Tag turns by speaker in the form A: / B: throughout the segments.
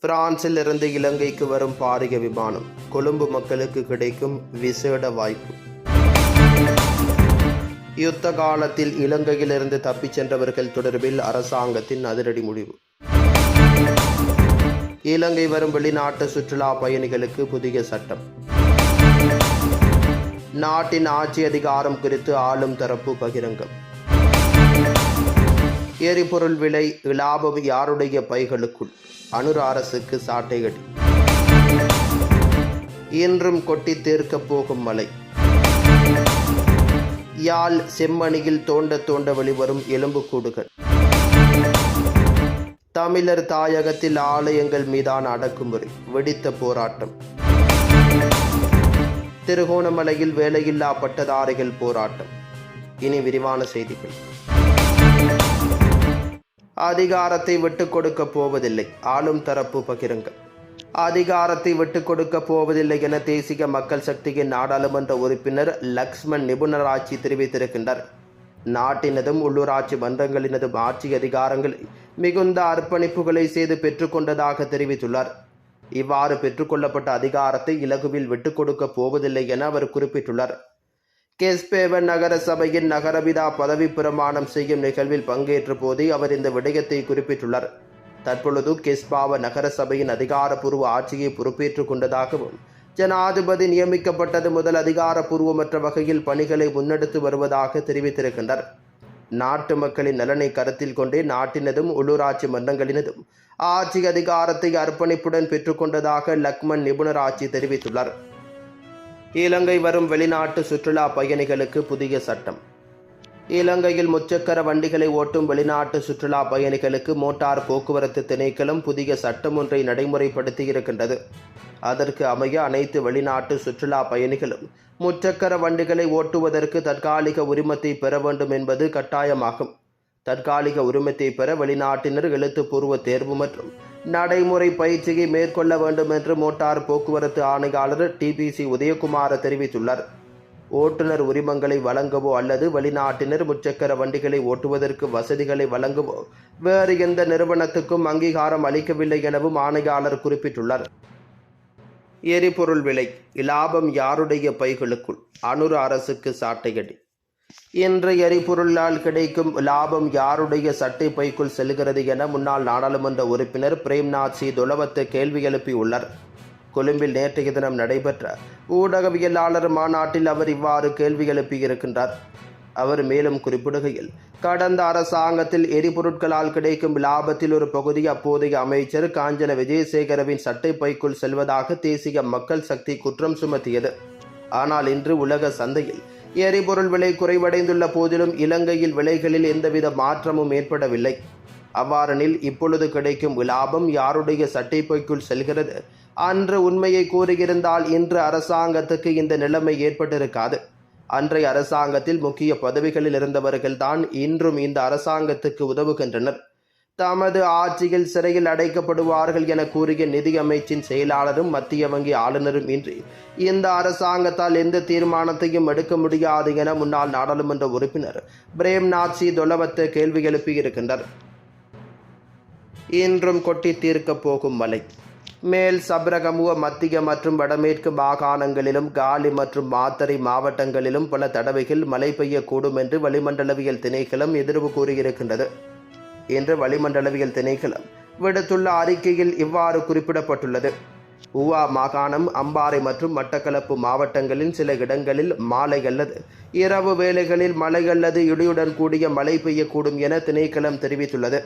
A: பிரான்சில் இருந்து இலங்கைக்கு வரும் பாரிய விமானம் கொழும்பு மக்களுக்கு கிடைக்கும் விசேட வாய்ப்பு. யுத்த காலத்தில் இலங்கையிலிருந்து தப்பிச் சென்றவர்கள் தொடர்பில் அரசாங்கத்தின் அதிரடி முடிவு. இலங்கை வரும் வெளிநாட்டு சுற்றுலா பயணிகளுக்கு புதிய சட்டம். நாட்டின் ஆட்சி அதிகாரம் குறித்து ஆளும் தரப்பு பகிரங்கம். எரிபொருள் விலை லாபம் யாருடைய பைகளுக்குள்? அனுர அரசுக்கு சாட்டையடி இன்றும் கொட்டி தீர்க்கப் போகும் மலை யாழ் செம்மணியில் தோண்ட தோண்ட வெளிவரும் எலும்புக்கூடுகள் தமிழர் தாயகத்தில் ஆலயங்கள் மீதான அடக்குமுறை வெடித்த போராட்டம். திருகோணமலையில் வேலையில்லா பட்டதாரிகள் போராட்டம். இனி விரிவான செய்திகள். அதிகாரத்தை விட்டு கொடுக்க போவதில்லை. ஆளும் தரப்பு பகிரங்க அதிகாரத்தை விட்டு கொடுக்க போவதில்லை என தேசிய மக்கள் சக்தியின் நாடாளுமன்ற உறுப்பினர் லக்ஷ்மண் நிபுணராட்சி தெரிவித்திருக்கின்றார். நாட்டினதும் உள்ளூராட்சி மன்றங்களினதும் ஆட்சி அதிகாரங்கள் மிகுந்த அர்ப்பணிப்புகளை செய்து பெற்றுக்கொண்டதாக தெரிவித்துள்ளார். இவ்வாறு பெற்றுக்கொள்ளப்பட்ட அதிகாரத்தை இலகுவில் விட்டுக் கொடுக்க போவதில்லை என அவர் குறிப்பிட்டுள்ளார். கெஸ்பேவன் நகர சபையின் நகரபிதா பதவி பிரமாணம் செய்யும் நிகழ்வில் பங்கேற்ற போதே அவர் இந்த விடயத்தை குறிப்பிட்டுள்ளார். தற்பொழுது கெஸ்பாவ நகர சபையின் அதிகாரப்பூர்வ ஆட்சியை பொறுப்பேற்றுக் கொண்டதாகவும் ஜனாதிபதி நியமிக்கப்பட்டது முதல் அதிகாரப்பூர்வமற்ற வகையில் பணிகளை முன்னெடுத்து வருவதாக தெரிவித்திருக்கின்றார். நாட்டு மக்களின் நலனை கருத்தில் கொண்டே நாட்டினதும் உள்ளூராட்சி மன்றங்களினதும் ஆட்சி அதிகாரத்தை அர்ப்பணிப்புடன் பெற்றுக்கொண்டதாக லக்மன் நிபுணர் ஆட்சி தெரிவித்துள்ளார். இலங்கை வரும் வெளிநாட்டு சுற்றுலா பயணிகளுக்கு புதிய சட்டம். இலங்கையில் முச்சக்கர வண்டிகளை ஓட்டும் வெளிநாட்டு சுற்றுலா பயணிகளுக்கு மோட்டார் போக்குவரத்து திணைக்களம் புதிய சட்டம் ஒன்றை நடைமுறைப்படுத்தியிருக்கின்றது. அதற்கு அமைய அனைத்து வெளிநாட்டு சுற்றுலா பயணிகளும் முச்சக்கர வண்டிகளை ஓட்டுவதற்கு தற்காலிக உரிமத்தை பெற வேண்டும் என்பது கட்டாயமாகும். தற்காலிக உரிமத்தை பெற வெளிநாட்டினர் எழுத்துப்பூர்வ தேர்வு மற்றும் நடைமுறை பயிற்சியை மேற்கொள்ள வேண்டும் என்று மோட்டார் போக்குவரத்து ஆணையாளர் டிபிசி உதயகுமார் தெரிவித்துள்ளார். ஓட்டுநர் உரிமங்களை வழங்கவோ அல்லது வெளிநாட்டினர் முச்சக்கர வண்டிகளை ஓட்டுவதற்கு வசதிகளை வழங்கவோ வேறு எந்த நிறுவனத்துக்கும் அங்கீகாரம் அளிக்கவில்லை எனவும் ஆணையாளர் குறிப்பிட்டுள்ளார். எரிபொருள் விலை இலாபம் யாருடைய பைகளுக்குள்? அனுர அரசுக்கு சாட்டையடி. இன்று எரிபொருளால் கிடைக்கும் லாபம் யாருடைய சட்டை பைக்குள் செல்கிறது என முன்னாள் நாடாளுமன்ற உறுப்பினர் பிரேம்நாத் சி துளவத்து கேள்வி எழுப்பியுள்ளார். கொழும்பில் நேற்றைய தினம் நடைபெற்ற ஊடகவியலாளர் மாநாட்டில் அவர் இவ்வாறு கேள்வி எழுப்பியிருக்கின்றார். அவர் மேலும் குறிப்பிடுகையில் கடந்த அரசாங்கத்தில் எரிபொருட்களால் கிடைக்கும் லாபத்தில் ஒரு பகுதி அப்போதைய அமைச்சர் காஞ்சன விஜயசேகரவின் சட்டை பைக்குள் செல்வதாக தேசிய மக்கள் சக்தி குற்றம் சுமத்தியது. ஆனால் இன்று உலக சந்தையில் எரிபொருள் விலை குறைவடைந்துள்ள போதிலும் இலங்கையில் விலைகளில் எந்தவித மாற்றமும் ஏற்படவில்லை. அவ்வாறெனில் இப்பொழுது கிடைக்கும் லாபம் யாருடைய சட்டைப்பைக்குள் செல்கிறது? அன்று உண்மையை கூறியிருந்தால் இன்று அரசாங்கத்துக்கு இந்த நிலைமை ஏற்பட்டிருக்காது. அன்றைய அரசாங்கத்தில் முக்கிய பதவிகளில் இருந்தவர்கள்தான் இன்றும் இந்த அரசாங்கத்துக்கு உதவுகின்றனர். தமது ஆட்சியில் சிறையில் அடைக்கப்படுவார்கள் என கூறிய நிதி அமைச்சின் செயலாளரும் மத்திய வங்கி ஆளுநரும் இன்றி இந்த அரசாங்கத்தால் எந்த தீர்மானத்தையும் எடுக்க முடியாது என முன்னாள் நாடாளுமன்ற உறுப்பினர் பிரேம்நாத் சி. தொலவத்து கேள்வி எழுப்பியிருக்கின்றனர் இன்றும் கொட்டி தீர்க்கப் போகும் மலை மேல் சப்ரகமுவ மத்திய மற்றும் வடமேற்கு மாகாணங்களிலும் காலி மற்றும் மாத்தறை மாவட்டங்களிலும் பல தடவைகள் மழை பெய்யக்கூடும் என்று வளிமண்டலவியல் திணைக்களம் எதிர்வு கூறியிருக்கின்றது. என்று வளிமண்டலவியல் திணைக்களம் விடுத்துள்ள அறிக்கையில் இவ்வாறு குறிப்பிடப்பட்டுள்ளது. உவா மாகாணம் அம்பாறை மற்றும் மட்டக்களப்பு மாவட்டங்களின் சில இடங்களில் மாலை அல்லது இரவு வேளைகளில் மழை அல்லது இடியுடன் கூடிய மழை பெய்யக்கூடும் என திணைக்களம் தெரிவித்துள்ளது.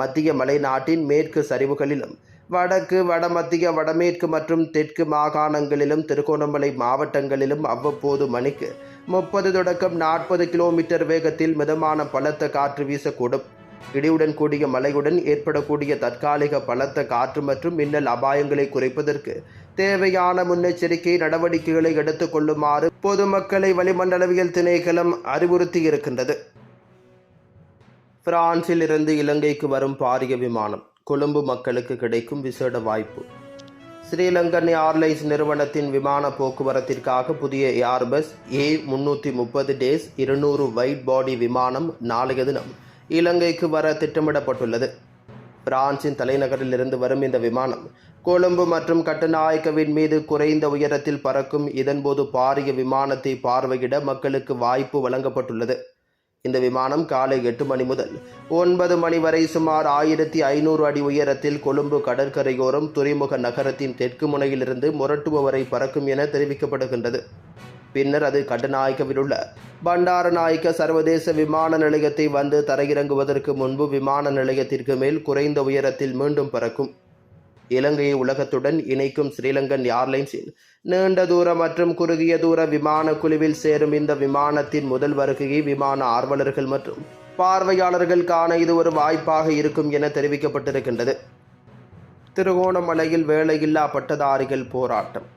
A: மத்திய மலைநாட்டின் மேற்கு சரிவுகளிலும் வடக்கு வடமத்திய வடமேற்கு மற்றும் தெற்கு மாகாணங்களிலும் திருகோணமலை மாவட்டங்களிலும் அவ்வப்போது மணிக்கு முப்பது தொடக்கம் நாற்பது கிலோமீட்டர் வேகத்தில் மிதமான பலத்த காற்று வீசக்கூடும். இடியுடன் கூடிய மழையுடன் ஏற்படக்கூடிய தற்காலிக பலத்த காற்று மற்றும் மின்னல் அபாயங்களை குறைப்பதற்கு தேவையான முன்னெச்சரிக்கை நடவடிக்கைகளை எடுத்துக் கொள்ளுமாறு பொதுமக்களை வளிமண்டலவியல் திணைக்களம் அறிவுறுத்தியிருக்கின்றது பிரான்சில் இருந்து இலங்கைக்கு வரும் பாரிய விமானம் கொழும்பு மக்களுக்கு கிடைக்கும் விசேட வாய்ப்பு. ஸ்ரீலங்கன் ஏர்லைன்ஸ் நிறுவனத்தின் விமான போக்குவரத்திற்காக புதிய ஏர்பஸ் ஏ முன்னூற்றி முப்பது டேஸ் இருநூறு வைட் பாடி விமானம் நாளைய தினம் இலங்கைக்கு வர திட்டமிடப்பட்டுள்ளது. பிரான்சின் தலைநகரில் இருந்து வரும் இந்த விமானம் கொழும்பு மற்றும் கட்டுநாயக்கவின் மீது குறைந்த உயரத்தில் பறக்கும் இதன்போது பாரிய விமானத்தை பார்வையிட மக்களுக்கு வாய்ப்பு வழங்கப்பட்டுள்ளது. இந்த விமானம் காலை எட்டு மணி முதல் ஒன்பது மணி வரை சுமார் ஆயிரத்தி ஐநூறு அடி உயரத்தில் கொழும்பு கடற்கரையோரம் துறைமுக நகரத்தின் தெற்கு முனையிலிருந்து மொரட்டுவ வரை பறக்கும் என தெரிவிக்கப்படுகின்றது. பின்னர் அது கட்டுநாயக்கவில் உள்ள பண்டாரநாயக்க சர்வதேச விமான நிலையத்தை வந்து தரையிறங்குவதற்கு முன்பு விமான நிலையத்திற்கு மேல் குறைந்த உயரத்தில் மீண்டும் பறக்கும். இலங்கையை உலகத்துடன் இணைக்கும் ஸ்ரீலங்கன் ஏர்லைன்ஸின் நீண்ட தூர மற்றும் குறுகிய தூர விமான குழுவில் சேரும் இந்த விமானத்தின் முதல் வருகையை விமான ஆர்வலர்கள் மற்றும் பார்வையாளர்கள் காண இது ஒரு வாய்ப்பாக இருக்கும் என தெரிவிக்கப்பட்டிருக்கின்றது. திருகோணமலையில் வேலையில்லா பட்டதாரிகள் போராட்டம்.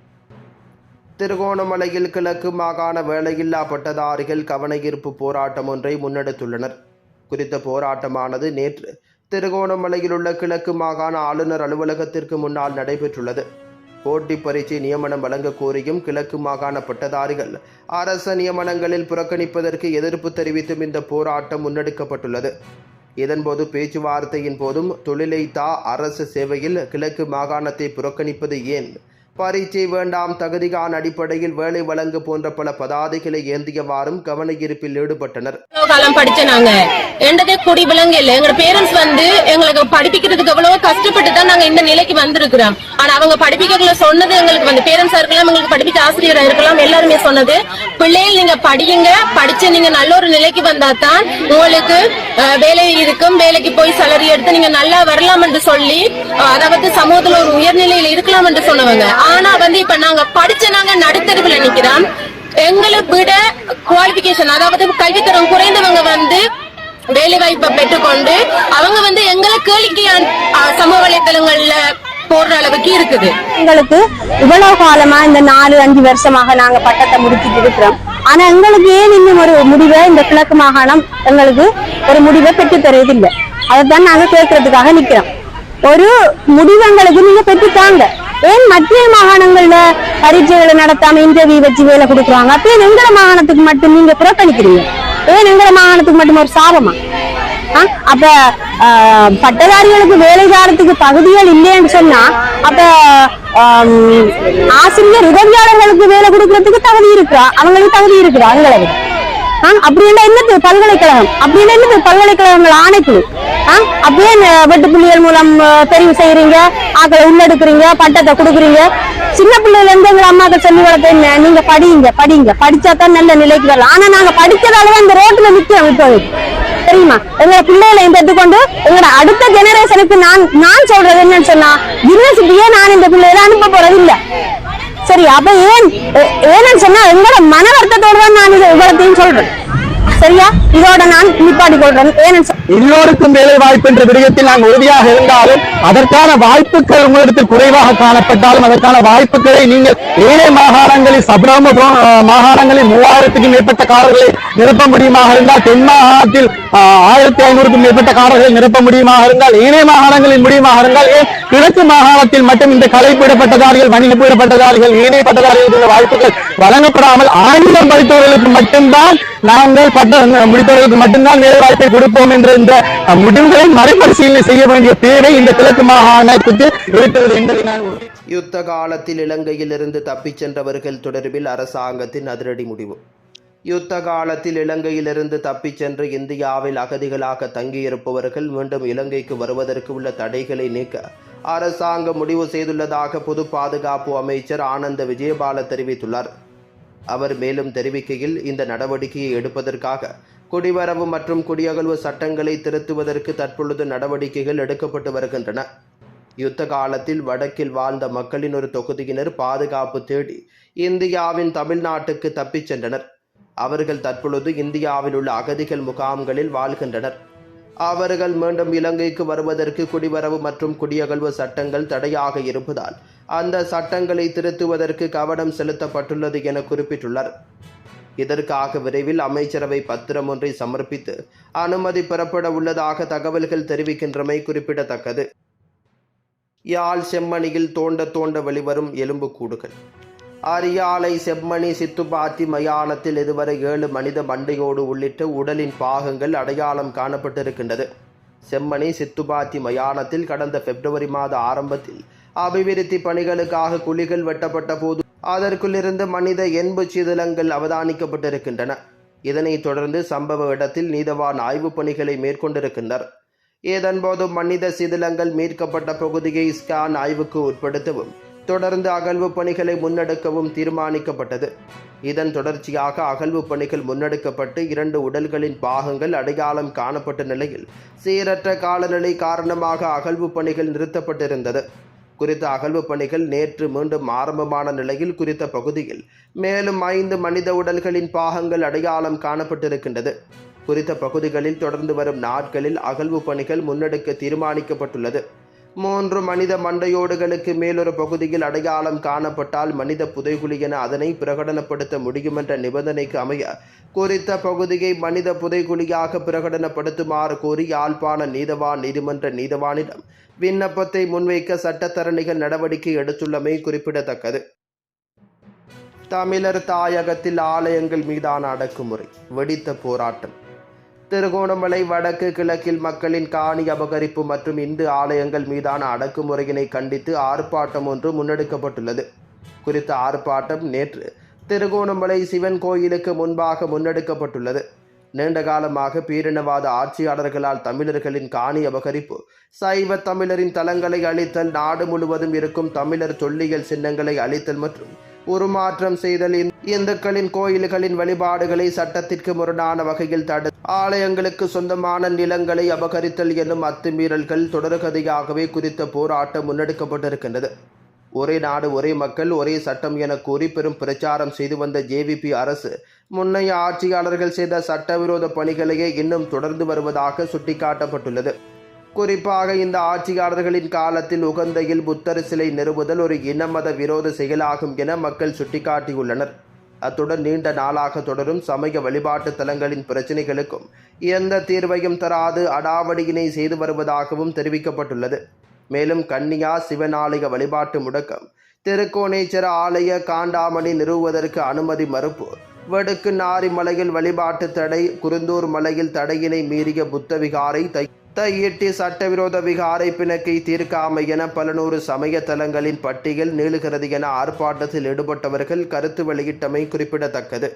A: திருகோணமலையில் கிழக்கு மாகாண வேலையில்லா பட்டதாரிகள் கவனஈர்ப்பு போராட்டம் ஒன்றை முன்னெடுத்துள்ளனர். குறித்த போராட்டமானது நேற்று திருகோணமலையில் உள்ள கிழக்கு மாகாண ஆளுநர் அலுவலகத்திற்கு முன்னால் நடைபெற்றுள்ளது. போட்டி பரீட்சை நியமனம் வழங்க கோரியும் கிழக்கு மாகாண பட்டதாரிகள் அரச நியமனங்களில் புறக்கணிப்பதற்கு எதிர்ப்பு தெரிவித்தும் இந்த போராட்டம் முன்னெடுக்கப்பட்டுள்ளது. இதன்போது பேச்சுவார்த்தையின் போதும் தொழிலை தா அரசு சேவையில் கிழக்கு மாகாணத்தை புறக்கணிப்பது ஏன் பரீட்சை வேண்டாம் தகுதிகான் அடிப்படையில் வேலை வழங்கு போன்ற பல பதாதைகளை ஏந்தியவாறும் கவன ஈடுபட்டனர்.
B: காலம் படிச்ச நாங்க. எண்டதே குடி விலங்கு இல்ல. எங்க பேரண்ட்ஸ் வந்து எங்களுக்கு படிப்பிக்கிறதுக்கு எவ்வளவு கஷ்டப்பட்டு தான் நாங்க இந்த நிலைக்கு வந்திருக்கிறோம். ஆனா அவங்க படிப்பிக்கல சொன்னது எங்களுக்கு வந்து பேரண்ட்ஸா இருக்கலாம் எங்களுக்கு படிப்பிக்க ஆசிரியரா இருக்கலாம் எல்லாருமே சொன்னது. பிள்ளைகள் நீங்க படியுங்க. படிச்சு நீங்க நல்ல ஒரு நிலைக்கு வந்தா தான் உங்களுக்கு வேலை இருக்கும். வேலைக்கு போய் salary எடுத்து நீங்க நல்லா வரலாம் என்று சொல்லி அதாவது சமூகத்துல ஒரு உயர்நிலையில இருக்கலாம் என்று சொன்னவங்க. ஆனா வந்து இப்ப நாங்க படிச்ச நாங்க நடுத்தருவுல நிக்கிறோம். எங்களை விட குவாலிபிகேஷன் அதாவது கல்வித்தரம் குறைந்தவங்க வந்து வேலை வாய்ப்பை பெற்றுக்கொண்டு அவங்க வந்து எங்களை கேளிக்கை சமூக வலைதளங்கள்ல போடுற அளவுக்கு இருக்குது.
C: எங்களுக்கு இவ்வளவு காலமா இந்த நாலு அஞ்சு வருஷமாக நாங்க பட்டத்தை முடிச்சுட்டு இருக்கிறோம். ஆனா எங்களுக்கு ஏன் இன்னும் ஒரு முடிவை இந்த கிழக்கு மாகாணம் எங்களுக்கு ஒரு முடிவை பெற்று தருவதில்லை. அதைத்தான் நாங்க கேட்கறதுக்காக நிக்கிறோம். ஒரு முடிவங்களுக்கு நீங்க பெற்றுத்தாங்க ஏன் மத்திய மாகாணங்கள்ல பரீட்சைகளை நடத்தாம இன்டர்வியூ வச்சு வேலை கொடுக்குறாங்க? அப்ப ஏன் எங்கட மாகாணத்துக்கு மட்டும் நீங்க புறக்கணிக்கிறீங்க? ஏன் எங்கட மாகாணத்துக்கு மட்டும் ஒரு சாபமா? ஆ? அப்ப பட்டதாரிகளுக்கு வேலை பகுதிகள் இல்லைன்னு சொன்னா அப்ப ஆசிரியர் உதவியாளர்களுக்கு வேலை கொடுக்கறதுக்கு தகுதி இருக்கிறா? அவங்களுக்கு தகுதி இருக்குதா அவங்களை அப்படின்னா என்னது? பல்கலைக்கழகம். அப்படின்னா என்னது? பல்கலைக்கழகங்கள் ஆணைக்குழு. அப்படியே வெட்டு புள்ளிகள் மூலம் தெரிவு செய்யறீங்க ஆக்களை உள்ளெடுக்கிறீங்க பட்டத்தை கொடுக்குறீங்க. சின்ன பிள்ளைல இருந்து எங்க அம்மாக்கள் சொல்லி வளர்த்த நீங்க படிங்க படிங்க. படிச்சா தான் நல்ல நிலைக்கு வரலாம். ஆனா நாங்க படிச்சதாலதான் இந்த ரோட்ல நிக்கிறோம் இப்போதைக்கு தெரியுமா? எங்க பிள்ளைகளையும் எடுத்துக்கொண்டு எங்களோட அடுத்த ஜெனரேஷனுக்கு நான் நான் சொல்றது என்னன்னு சொன்னா யூனிவர்சிட்டியே நான் இந்த பிள்ளைகளை அனுப்ப போறது இல்ல. சரி அப்ப ஏன் ஏன்னு சொன்னா எங்களோட மன வருத்தத்தோடு தான் நான் இதை இவ்வளத்தையும் சொல்றேன். சரியா? இதோட நான் நிப்பாட்டி கொள்றேன். ஏன்னு
D: எல்லோருக்கும் வேலை வாய்ப்பு என்ற விடயத்தில் நாங்கள் உறுதியாக இருந்தாலும் அதற்கான வாய்ப்புகள் உங்களிடத்தில் குறைவாக காணப்பட்டாலும் அதற்கான வாய்ப்புகளை நீங்கள் ஏழை மாகாணங்களில் சபரம மாகாணங்களில் மூவாயிரத்துக்கும் மேற்பட்ட காரர்களை நிரப்ப முடியுமாக இருந்தால் தென் மாகாணத்தில் ஆஹ், ஆயிரத்தி ஐநூறுக்கும் மேற்பட்ட காரர்களை நிரப்ப முடியுமாக இருந்தால் ஏழை மாகாணங்களில் முடியுமாக இருந்தால் ஏன் கிழக்கு மாகாணத்தில் மட்டும் இந்த கலை பட்டதாரிகள் வணிக பட்டதாரிகள் ஏழை பட்டதாரிகளுக்கு வாய்ப்புகள் வழங்கப்படாமல் ஆங்கிலம் படித்தவர்களுக்கு மட்டும்தான் நாங்கள் பட்ட முடித்தவர்களுக்கு மட்டும்தான் வேலை வாய்ப்பை கொடுப்போம் என்ற இந்த முடிவுகளை மறுபரிசீலனை செய்ய வேண்டிய தேவை இந்த கிழக்கு மாகாணத்துக்கு இருக்கிறது என்பதை நான்
A: யுத்த காலத்தில் இலங்கையிலிருந்து தப்பிச் சென்றவர்கள் தொடர்பில் அரசாங்கத்தின் அதிரடி முடிவு. யுத்த காலத்தில் இலங்கையிலிருந்து தப்பிச் சென்று இந்தியாவில் அகதிகளாக தங்கியிருப்பவர்கள் மீண்டும் இலங்கைக்கு வருவதற்கு உள்ள தடைகளை நீக்க அரசாங்கம் முடிவு செய்துள்ளதாக பொது பாதுகாப்பு அமைச்சர் ஆனந்த விஜயபால தெரிவித்துள்ளார். அவர் மேலும் தெரிவிக்கையில் இந்த நடவடிக்கையை எடுப்பதற்காக குடிவரவு மற்றும் குடியகல்வு சட்டங்களை திருத்துவதற்கு தற்பொழுது நடவடிக்கைகள் எடுக்கப்பட்டு வருகின்றன. யுத்த காலத்தில் வடக்கில் வாழ்ந்த மக்களின் ஒரு தொகுதியினர் பாதுகாப்பு தேடி இந்தியாவின் தமிழ்நாட்டுக்கு தப்பிச் சென்றனர். அவர்கள் தற்பொழுது இந்தியாவில் உள்ள அகதிகள் முகாம்களில் வாழ்கின்றனர். அவர்கள் மீண்டும் இலங்கைக்கு வருவதற்கு குடிவரவு மற்றும் குடியகல்வு சட்டங்கள் தடையாக இருப்பதால் அந்த சட்டங்களை திருத்துவதற்கு கவனம் செலுத்தப்பட்டுள்ளது என குறிப்பிட்டுள்ளார். இதற்காக விரைவில் அமைச்சரவை பத்திரம் ஒன்றை சமர்ப்பித்து அனுமதி பெறப்பட உள்ளதாக தகவல்கள் தெரிவிக்கின்றமை குறிப்பிடத்தக்கது. யாழ் செம்மணியில் தோண்ட தோண்ட வெளிவரும் எலும்புக்கூடுகள். அரியாலை செம்மணி சித்துப்பாத்தி மயானத்தில் இதுவரை ஏழு மனித மண்டையோடு உள்ளிட்ட உடலின் பாகங்கள் அடையாளம் காணப்பட்டிருக்கின்றது. செம்மணி சித்துபாத்தி மயானத்தில் கடந்த பிப்ரவரி மாத ஆரம்பத்தில் அபிவிருத்தி பணிகளுக்காக குழிகள் வெட்டப்பட்ட போது அதற்குள்ளிருந்து மனித எண்பு சிதிலங்கள் அவதானிக்கப்பட்டிருக்கின்றன. இதனைத் தொடர்ந்து சம்பவ இடத்தில் நீதவான் ஆய்வுப் பணிகளை மேற்கொண்டிருக்கின்றனர் இதன்போது மனித சிதிலங்கள் மீட்கப்பட்ட பகுதியை ஸ்கான் ஆய்வுக்கு உட்படுத்தவும் தொடர்ந்து அகழ்வு பணிகளை முன்னெடுக்கவும் தீர்மானிக்கப்பட்டது. இதன் தொடர்ச்சியாக அகழ்வு பணிகள் முன்னெடுக்கப்பட்டு இரண்டு உடல்களின் பாகங்கள் அடையாளம் காணப்பட்ட நிலையில் சீரற்ற காலநிலை காரணமாக அகழ்வு பணிகள் நிறுத்தப்பட்டிருந்தது. குறித்த அகழ்வு பணிகள் நேற்று மீண்டும் ஆரம்பமான நிலையில் குறித்த பகுதியில் மேலும் ஐந்து மனித உடல்களின் பாகங்கள் அடையாளம் காணப்பட்டிருக்கின்றது. குறித்த பகுதிகளில் தொடர்ந்து வரும் நாட்களில் அகழ்வு பணிகள் முன்னெடுக்க தீர்மானிக்கப்பட்டுள்ளது. மூன்று மனித மண்டையோடுகளுக்கு மேலொரு பகுதியில் அடையாளம் காணப்பட்டால் மனித புதைகுழி என அதனை பிரகடனப்படுத்த முடியும் என்ற நிபந்தனைக்கு அமைய குறித்த பகுதியை மனித புதைகுழியாக பிரகடனப்படுத்துமாறு கோரி யாழ்ப்பாண நீதவான் நீதிமன்ற நீதவானிடம் விண்ணப்பத்தை முன்வைக்க சட்டத்தரணிகள் நடவடிக்கை எடுத்துள்ளமை குறிப்பிடத்தக்கது. தமிழர் தாயகத்தில் ஆலயங்கள் மீதான அடக்குமுறை வெடித்த போராட்டம். திருகோணமலை வடக்கு கிழக்கில் மக்களின் காணி அபகரிப்பு மற்றும் இந்து ஆலயங்கள் மீதான அடக்குமுறையினை கண்டித்து ஆர்ப்பாட்டம் ஒன்று முன்னெடுக்கப்பட்டுள்ளது. குறித்த ஆர்ப்பாட்டம் நேற்று திருகோணமலை சிவன் கோயிலுக்கு முன்பாக முன்னெடுக்கப்பட்டுள்ளது. நீண்ட காலமாக பேரினவாத ஆட்சியாளர்களால் தமிழர்களின் காணி அபகரிப்பு சைவ தமிழரின் தலங்களை அழித்தல் நாடு முழுவதும் இருக்கும் தமிழர் தொல்லியல் சின்னங்களை அழித்தல் மற்றும் உருமாற்றம் செய்தல் இந்- இந்துக்களின் கோயில்களின் வழிபாடுகளை சட்டத்திற்கு முரணான வகையில் தடு ஆலயங்களுக்கு சொந்தமான நிலங்களை அபகரித்தல் என்னும் அத்துமீறல்கள் தொடர்கதையாகவே குறித்த போராட்டம் முன்னெடுக்கப்பட்டிருக்கின்றது. ஒரே நாடு ஒரே மக்கள் ஒரே சட்டம் என கூறி பெரும் பிரச்சாரம் செய்து வந்த ஜேவிபி அரசு முன்னைய ஆட்சியாளர்கள் செய்த சட்டவிரோத பணிகளையே இன்னும் தொடர்ந்து வருவதாக சுட்டிக்காட்டப்பட்டுள்ளது. குறிப்பாக இந்த ஆட்சியாளர்களின் காலத்தில் உகந்தையில் புத்தர் சிலை நிறுவுதல் ஒரு இனமத விரோத செயலாகும் என மக்கள் சுட்டிக்காட்டியுள்ளனர். அத்துடன் நீண்ட நாளாக தொடரும் சமய வழிபாட்டு தலங்களின் பிரச்சினைகளுக்கும் எந்த தீர்வையும் தராது அடாவடியினை செய்து வருவதாகவும் தெரிவிக்கப்பட்டுள்ளது. மேலும் கன்னியா சிவனாலய வழிபாட்டு முடக்கம் திருக்கோணேச்சர ஆலய காண்டாமணி நிறுவுவதற்கு அனுமதி மறுப்பு வடுக்கு நாரிமலையில் வழிபாட்டு தடை குருந்தூர் மலையில் தடையினை மீறிய புத்த விகாரை த தையிட்டி சட்டவிரோத விகாரை பிணக்கை தீர்க்காமை என பல நூறு சமய தலங்களின் பட்டியல் நீளுகிறது என ஆர்ப்பாட்டத்தில் ஈடுபட்டவர்கள் கருத்து வெளியிட்டமை குறிப்பிடத்தக்கது.